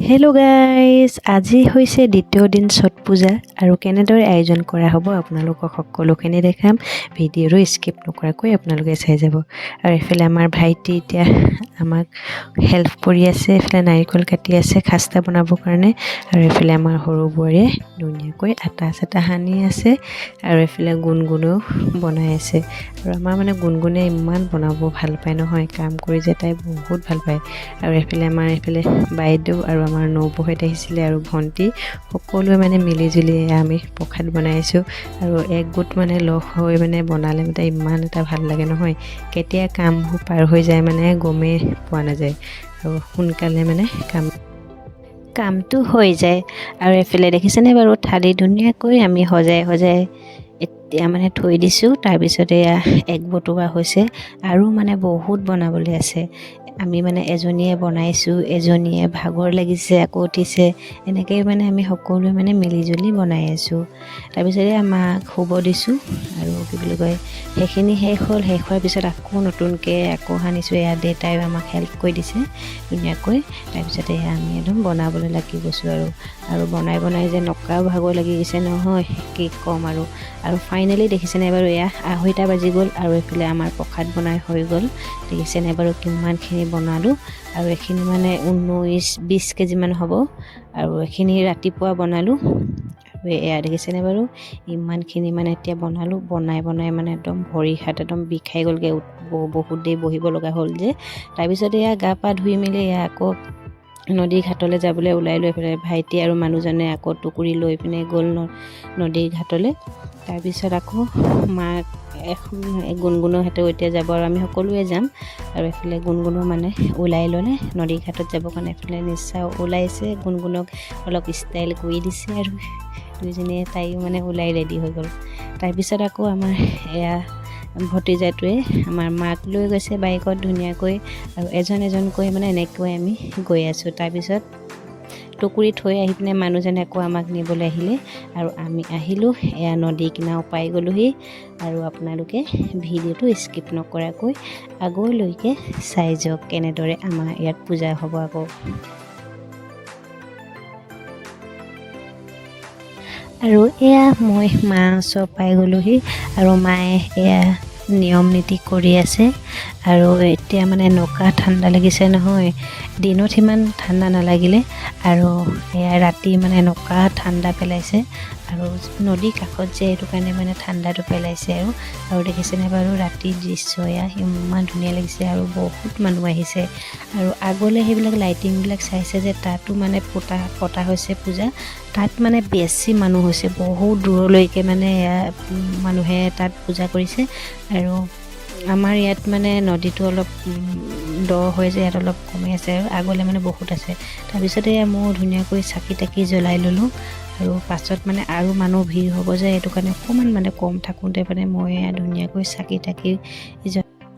Hello guys আজি হৈছে দ্বিতীয় দিন ছট পূজা আৰু কেনেদৰে আয়োজন কৰা হ'ব আপোনালোকক সকলোখিনি দেখাম। ভিডিঅ'টো স্কিপ নকৰাকৈ আপোনালোকে চাই যাব। আৰু এইফালে আমাৰ ভাইটি এতিয়া আমাক হেল্প কৰি আছে এইফালে নাৰিকল কাটি আছে খাস্তা বনাবৰ কাৰণে। আৰু এইফালে আমাৰ সৰু বোৱাৰীয়ে ধুনীয়াকৈ আটা চাটা সানি আছে আৰু এইফালে গুণগুণেও বনাই আছে। আৰু আমাৰ মানে গুণগুণে ইমান বনাব ভালো পায় নহয়, কাম কৰি যে তাই বহুত ভালো পায়। আৰু এইফালে আমাৰ এইফালে বাইদেউ আৰু আমাৰ নবৌহঁত আহিছিলে আৰু ভণ্টি, সকলোৱে মানে মিলিজুলি আমি প্ৰসাদ বনাইছোঁ আৰু এক গোট মানে লগ হৈ মানে বনালে মানে ইমান এটা ভালো লাগে নহয়। কেতিয়া কামবোৰ পাৰ হৈ যায় মানে গমেই পোৱা নাযায় আৰু সোনকালে মানে কাম কামটো হৈ যায়। আৰু এইফালে দেখিছেনে বাৰু থালি ধুনীয়াকৈ আমি সজাই সজাই এতিয়া মানে থৈ দিছোঁ, তাৰপিছত এয়া এক বটোৱা হৈছে আৰু মানে বহুত বনাবলৈ আছে। আমি মানে এজনীয়ে বনাইছোঁ এজনীয়ে ভাগৰ লাগিছে আকৌ উঠিছে। এনেকৈ মানে আমি সকলোৱে মানে মিলিজুলি বনাই আছোঁ। তাৰপিছতে মাক শুব দিছোঁ আৰু কি বুলি কয় সেইখিনি শেষ হ'ল। শেষ হোৱাৰ পিছত আকৌ নতুনকৈ আকৌ সানিছোঁ এয়া দেউতাই আমাক হেল্প কৰি দিছে ধুনীয়াকৈ। তাৰপিছতে এয়া আমি একদম বনাবলৈ লাগি গৈছোঁ আৰু। আৰু বনাই বনাই যে নকাও ভাগৰ লাগি গৈছে নহয় কি ক'ম আৰু। আৰু ফাইনেলি দেখিছেনে বাৰু এয়া আঢ়ৈটা বাজি গ'ল আৰু এইফালে আমাৰ প্ৰসাদ বনাই হৈ গ'ল। দেখিছেনে বাৰু কিমানখিনি বনালোঁ। আৰু এইখিনি মানে ঊনৈছ বিছ কেজিমান হ'ব। আৰু এইখিনি ৰাতিপুৱা বনালোঁ। আৰু এয়া দেখিছেনে বাৰু? ইমানখিনি মানে এতিয়া বনালোঁ। বনাই বনাই মানে একদম ভৰি হাত একদম বিষাই গ'লগৈ। বহুত দেৰি বহিব লগা হ'ল যে। তাৰপিছত এয়া গা পা ধুই মেলি এয়া আকৌ নদী ঘাটলৈ যাবলৈ ওলাই লৈ পেলাই ভাইটি আৰু মানুহজনে আকৌ টুকুৰি লৈ পিনে গ'ল ন- নদীৰ ঘাটলৈ। তাৰপিছত আকৌ মাক এখন গুণগুণৰ হাতেও এতিয়া যাব আৰু আমি সকলোৱে যাম। আৰু এইফালে গুণগুণো মানে ওলাই ল'লে নদী ঘাটত যাবৰ কাৰণে এইফালে নিচাও ওলাইছে গুণগুণক অলপ ষ্টাইল কৰি দিছে আৰু। দুইজনীয়ে তাইও মানে ওলাই ৰেডি হৈ গ'ল। তাৰপিছত আকৌ আমাৰ এয়া ভতিজাটোৱে আমাৰ মাক লৈ গৈছে বাইকত ধুনীয়াকৈ আৰু এজন এজনকৈ মানে এনেকৈ আমি গৈ আছোঁ। তাৰপিছত টুকুৰি থৈ আহি পিনে মানুহজনে আকৌ আমাক নিবলৈ আহিলে আৰু আমি আহিলোঁ এয়া নদী কিনাও পাই গ'লোহি আৰু আপোনালোকে ভিডিঅ'টো স্কিপ নকৰাকৈ আগলৈকে চাই যাওক কেনেদৰে আমাৰ ইয়াত পূজা হ'ব আকৌ। আৰু এয়া মই মা ওচৰ পাই গ'লোহি আৰু মায়ে এয়া নিয়ম নীতি কৰি আছে। আৰু এতিয়া মানে এনেকুৱা ঠাণ্ডা লাগিছে নহয়, দিনত সিমান ঠাণ্ডা নালাগিলে। আৰু এয়া ৰাতি মানে এনেকুৱা ঠাণ্ডা পেলাইছে। আৰু নদীৰ কাষত যে সেইটো কাৰণে মানে ঠাণ্ডাটো পেলাইছে আৰু আৰু দেখিছেনে বাৰু ৰাতিৰ দৃশ্য এয়া ইমান ধুনীয়া লাগিছে আৰু বহুত মানুহ আহিছে। আৰু আগলৈ সেইবিলাক লাইটিংবিলাক চাইছে যে তাতো মানে পতা পতা হৈছে পূজা, তাত মানে বেছি মানুহ হৈছে, বহুত দূৰলৈকে মানে মানুহে তাত পূজা কৰিছে। আৰু আমাৰ ইয়াত মানে নদীটো অলপ দ হৈ যে ইয়াত অলপ কমি আছে, আগলৈ মানে বহুত আছে। তাৰপিছতে মোৰ ধুনীয়াকৈ চাকি তাকি জ্বলাই ল'লোঁ আৰু পাছত মানে আৰু মানুহ ভিৰ হ'ব যে, সেইটো কাৰণে অকণমান মানে কম থাকোঁতে মানে মই ধুনীয়াকৈ চাকি তাকি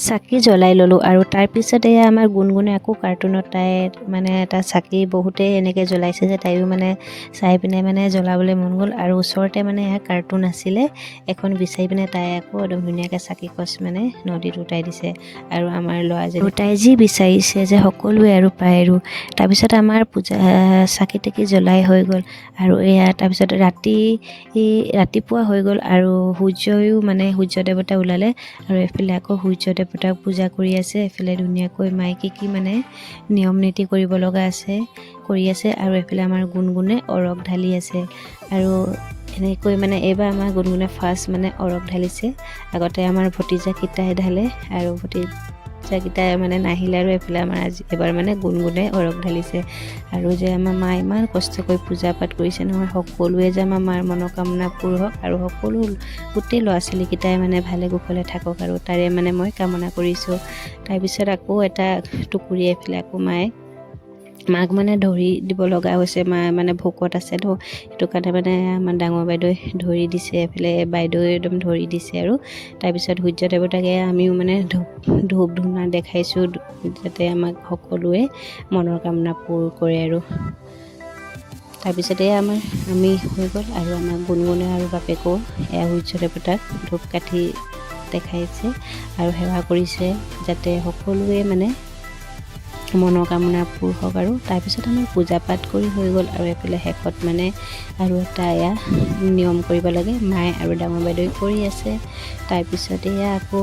চাকি জ্বলাই ল'লোঁ আৰু তাৰপিছত এয়া আমাৰ গুণগুণে আকৌ কাৰ্টুনত তাই মানে এটা চাকি বহুতেই এনেকৈ জ্বলাইছে যে তাইও মানে চাই পিনে মানে জ্বলাবলৈ মন গ'ল আৰু ওচৰতে মানে এয়া কাৰ্টুন আছিলে এখন বিচাৰি পিনে তাই আকৌ একদম ধুনীয়াকৈ চাকি কচ মানে নদীত উঠাই দিছে আৰু আমাৰ ল'ৰাজনী তাই যি বিচাৰিছে যে সকলোৱে আৰু পায় আৰু তাৰপিছত আমাৰ পূজা চাকি তাকি জ্বলাই হৈ গ'ল আৰু এয়া তাৰপিছত ৰাতি ৰাতিপুৱা হৈ গ'ল আৰু সূৰ্যয়ো মানে সূৰ্য দেৱতা ওলালে আৰু এইফালে আকৌ সূৰ্য দেৱতাক পূজা কৰি আছে এইফালে ধুনীয়াকৈ মায়ে কি মানে নিয়ম নীতি কৰিব লগা আছে, কৰি আছে আৰু এইফালে আমাৰ গুণগুণে অৰগ ঢালি আছে। আৰু এনেকৈ মানে এইবাৰ আমাৰ গুণগুণে ফাৰ্ষ্ট মানে অৰগ ঢালিছে। আগতে আমাৰ ভতিজা কিতাই ঢালে আৰু ভতিজাকেইটাই মানে নাহিলে আৰু এইফালে আমাৰ আজি এবাৰ মানে গুণগুণে অৰগ ঢালিছে। আৰু যে আমাৰ মা ইমান কষ্ট কৰি পূজা পাঠ কৰিছে নহয়, সকলোৱে যে আমাৰ মাৰ মনোকামনা পূৰ হওক আৰু সকলো গোটেই ল'ৰা ছোৱালীকেইটাই মানে ভালে কুশলে থাকক আৰু তাৰে মানে মই কামনা কৰিছোঁ। তাৰপিছত আকৌ এটা টুকুৰি এইফালে আকৌ মায়ে মাক মানে ধৰি দিব লগা হৈছে মা মানে ভোকত আছে তো সেইটো কাৰণে মানে আমাৰ ডাঙৰ বাইদেৱে ধৰি দিছে এইফালে বাইদেৱে একদম ধৰি দিছে আৰু। তাৰপিছত সূৰ্য দেৱতাকে আমিও মানে ধূপ ধূপ ধূনা দেখাইছোঁ যাতে আমাক সকলোৱে মনৰ কামনা পূৰ কৰে আৰু। তাৰপিছতে আমাৰ আমি হৈ গ'ল আৰু আমাৰ গুণগুণে আৰু বাপেকো এয়া সূৰ্য দেৱতাক ধূপ কাঠি দেখাইছে আৰু সেৱা কৰিছে যাতে সকলোৱে মানে মনৰ কামনা পূৰ হওক আৰু তাৰপিছত আমাৰ পূজা পাঠ কৰি হৈ গ'ল আৰু এইফালে শেষত মানে আৰু এটা এয়া নিয়ম কৰিব লাগে মায়ে আৰু ডাঙৰ বাইদেৱে কৰি আছে। তাৰপিছত এয়া আকৌ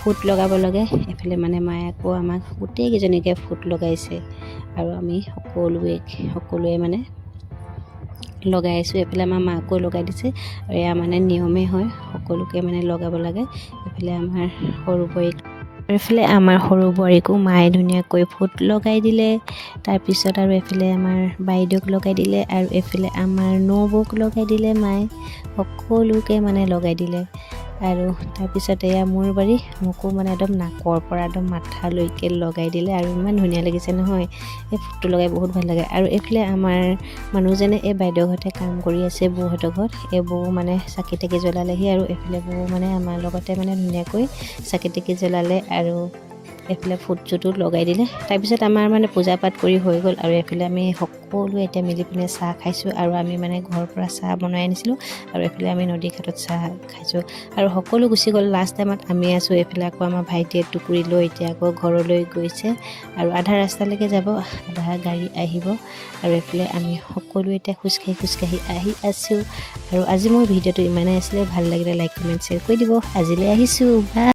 ফুট লগাব লাগে এইফালে মানে মায়ে আকৌ আমাক গোটেইকেইজনীকে ফুট লগাইছে আৰু আমি সকলোৱে সকলোৱে মানে লগাই আছোঁ। এইফালে আমাৰ মাকো লগাই দিছে আৰু এয়া মানে নিয়মেই হয় সকলোকে মানে লগাব লাগে। এইফালে আমাৰ সৰু আৰু এইফালে আমাৰ সৰু বোৱাৰীকো মায়ে ধুনীয়াকৈ ফুট লগাই দিলে তাৰপিছত আৰু এইফালে আমাৰ বাইদেউক লগাই দিলে আৰু এইফালে আমাৰ নবৌক লগাই দিলে মায়ে সকলোকে মানে লগাই দিলে। আৰু তাৰপিছত এয়া মোৰ বাৰী মোকো মানে একদম নাকৰ পৰা একদম মাথালৈকে লগাই দিলে আৰু ইমান ধুনীয়া লাগিছে নহয়। এই ফুটটো লগাই বহুত ভাল লাগে। আৰু এইফালে আমাৰ মানুহজনে এই বাইদেউ ঘৰতে কাম কৰি আছে বৌহঁতৰ ঘৰত। এই বৌ মানে চাকি তাকি জ্বলালেহি আৰু এইফালে বৌ মানে আমাৰ লগতে মানে ধুনীয়াকৈ চাকি তাকি জ্বলালে আৰু এইফালে ফুট চুটো লগাই দিলে। তাৰপিছত আমাৰ মানে পূজা পাঠ কৰি হৈ গ'ল আৰু এইফালে আমি সকলোৱে এতিয়া মিলি পিনে চাহ খাইছোঁ আৰু আমি মানে ঘৰৰ পৰা চাহ বনাই আনিছিলোঁ আৰু এইফালে আমি নদী ঘাটত চাহ খাইছোঁ আৰু সকলো গুচি গ'ল। লাষ্ট টাইমত আমি আছোঁ এইফালে আকৌ আমাৰ ভাইটিয়ে টুকুৰি লৈ এতিয়া আকৌ ঘৰলৈ গৈছে আৰু আধা ৰাস্তালৈকে যাব, আধা গাড়ী আহিব আৰু এইফালে আমি সকলোৱে এতিয়া খোজকাঢ়ি খোজকাঢ়ি আহি আছোঁ আৰু আজি মোৰ ভিডিঅ'টো ইমানেই আছিলে। ভালো লাগিলে লাইক কমেণ্ট শ্বেয়াৰ কৰি দিব। আজিলৈ আহিছোঁ। বাই